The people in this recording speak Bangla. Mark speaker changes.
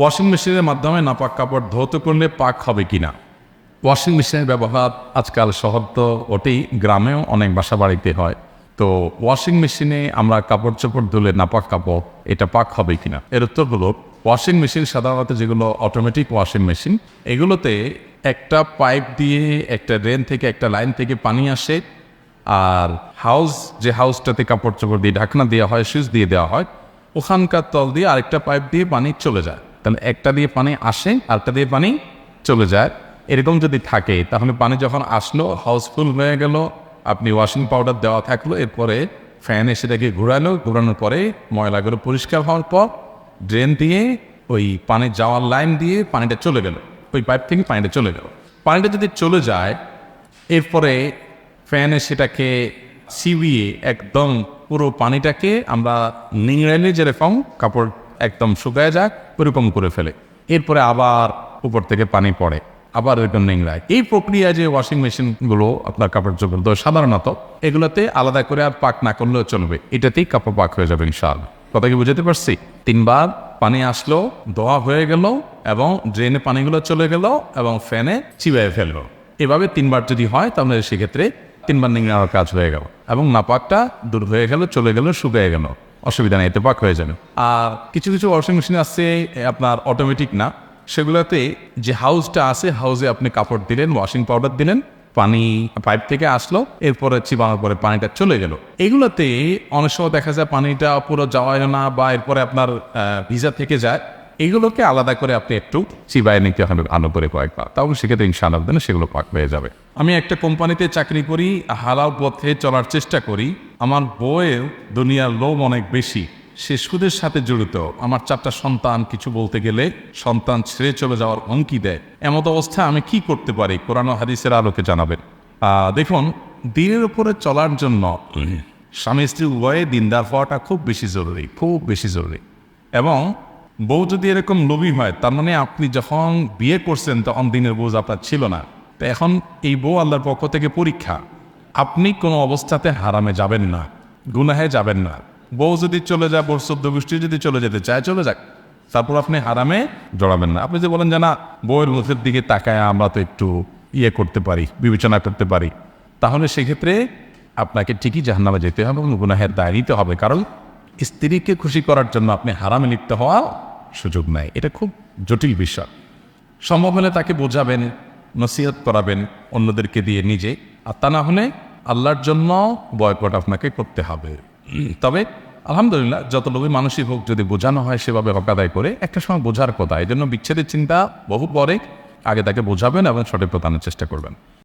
Speaker 1: ওয়াশিং মেশিনের মাধ্যমে নাপাক কাপড় ধৌত করলে পাক হবে কিনা? ওয়াশিং মেশিনের ব্যবহার আজকাল শহর তো ওটেই গ্রামেও অনেক বাসা বাড়িতে হয়। তো ওয়াশিং মেশিনে আমরা কাপড় চোপড় ধুলে নাপাক কাপড়, এটা পাক হবে কিনা? এর উত্তর হলো ওয়াশিং মেশিন সাধারণত যেগুলো অটোমেটিক ওয়াশিং মেশিন এগুলোতে একটা পাইপ দিয়ে একটা ড্রেন থেকে একটা লাইন থেকে পানি আসে, আর হাউস যে হাউসটাতে কাপড় চোপড় দিয়ে ঢাকনা দেওয়া হয়, সুইচ দিয়ে দেওয়া হয়, ওখানকার তল দিয়ে আরেকটা পাইপ দিয়ে পানি চলে যায়। তাহলে একটা দিয়ে পানি আসে, আরেকটা দিয়ে পানি চলে যায়। এরকম যদি থাকে, তাহলে পানি যখন আসলো হাউসফুল হয়ে গেল, আপনি ওয়াশিং পাউডার দেওয়া থাকল, এরপরে ফ্যান এসে দেখে ঘুরালো, ঘুরানোর পরে ময়লাগুলো পরিষ্কার হওয়ার পর ড্রেন দিয়ে ওই পানি যাওয়ার লাইন দিয়ে পানিটা চলে গেল। ওই পাইপ থেকে পানিটা চলে গেল। পানিটা যদি চলে যায়, এরপরে ফ্যানে সেটাকে সিবিয়ে একদম পুরো পানিটাকে আমরা নিংড়াইলে যেরকম কাপড় একদম শুকায় যাক ওরকম করে ফেলে। এরপরে আবার উপর থেকে পানি পড়ে, আবার এরকম নিংড়ায়। এই প্রক্রিয়া যে ওয়াশিং মেশিনগুলো আপনার কাপড় চোপড় তো সাধারণত এগুলোতে আলাদা করে আর পাক না করলেও চলবে। এটাতেই কাপড় পাক হয়ে যাবে ইনশাআল্লাহ। কথা কি বুঝতে পারছি? তিনবার পানি আসলো, ধোয়া হয়ে গেল এবং ড্রেনে পানিগুলো চলে গেল এবং ফ্যানে চিবাই ফেলল। এভাবে তিনবার যদি হয়, তাহলে সেক্ষেত্রে তিনবার নিংড়ানোর কাজ হয়ে গেল এবং নাপাকটা দূর হয়ে গেল, চলে গেল, শুকিয়ে গেল। অসুবিধা নেই, এতে পাক হয়ে যাবে। আর কিছু কিছু ওয়াশিং মেশিন আছে আপনার অটোমেটিক না, সেগুলোতে যে হাউসটা আছে হাউসে আপনি কাপড় দিলেন ওয়াশিং পাউডার দিলেন, পানি পাইপ থেকে আসলো, এরপরে চিবানোর পরে পানিটা চলে গেল। এগুলোতে অনেক সময় দেখা যায় পানিটা পুরো যাওয়া না, বা এরপরে আপনার ভিজা থেকে যায়। এগুলোকে আলাদা করে আপনি একটু চিবায় নিতে হবে ভালো করে কয়েকবার তাহলে সেক্ষেত্রে ইনশাআল্লাহ দিনে, সেগুলো পাক হয়ে যাবে। আমি একটা কোম্পানিতে চাকরি করি, হালাল পথে চলার চেষ্টা করি। আমার বইয়ের দুনিয়ার লোভ অনেক বেশি। সে সুদের সাথে জড়িত। আমার চারটা সন্তান, কিছু বলতে গেলে সন্তান ছেড়ে চলে যাওয়ার হুমকি দেয়। এমত অবস্থায় আমি কি করতে পারি? কোরআন হাদিসের আলোকে জানাবেন। দেখুন, দিনের উপরে চলার জন্য স্বামী স্ত্রী উভয়ে দিনদার হওয়াটা খুব বেশি জরুরি, খুব বেশি জরুরি। এবং বউ যদি এরকম লোভী হয়, তার মানে আপনি যখন বিয়ে করছেন তখন দিনের বোঝ আপনার ছিল না। তো এখন এই বউ আল্লাহর পক্ষ থেকে পরীক্ষা। আপনি কোনো অবস্থাতে হারামে যাবেন না, গুনাহে যাবেন না। বউ যদি চলে যায়, বোর চোদ্দ গোষ্ঠী যদি চলে যেতে চায়, চলে যাক। তারপর আপনি হারামে জড়াবেন না। আপনি যে বলেন যে, না, বউয়ের মুখের দিকে তাকায় আমরা তো একটু ইয়ে করতে পারি, বিবেচনা করতে পারি। তাহলে সেক্ষেত্রে আপনাকে ঠিকই জাহান্নামে যেতে হবে এবং গুনাহের দায় নিতে হবে। কারণ স্ত্রীকে খুশি করার জন্য আপনি হারামে লিপ্ত হওয়া সুযোগ নাই। এটা খুব জটিল বিষয়। সম্ভব হলে তাকে বোঝাবেন, নসিহত করাবেন অন্যদেরকে দিয়ে নিজে। আর তা না হলে আল্লাহর জন্য বয়কট আপনাকে করতে হবে। তবে আলহামদুলিল্লাহ যত লোভী মানসিক হোক যদি বোঝানো হয় সেভাবে হক আদায় করে, একটা সময় বোঝার কথা। এই জন্য বিচ্ছেদের চিন্তা বহু পরে আগে তাকে বোঝাবেন এবং সঠিক প্রদানের চেষ্টা করবেন।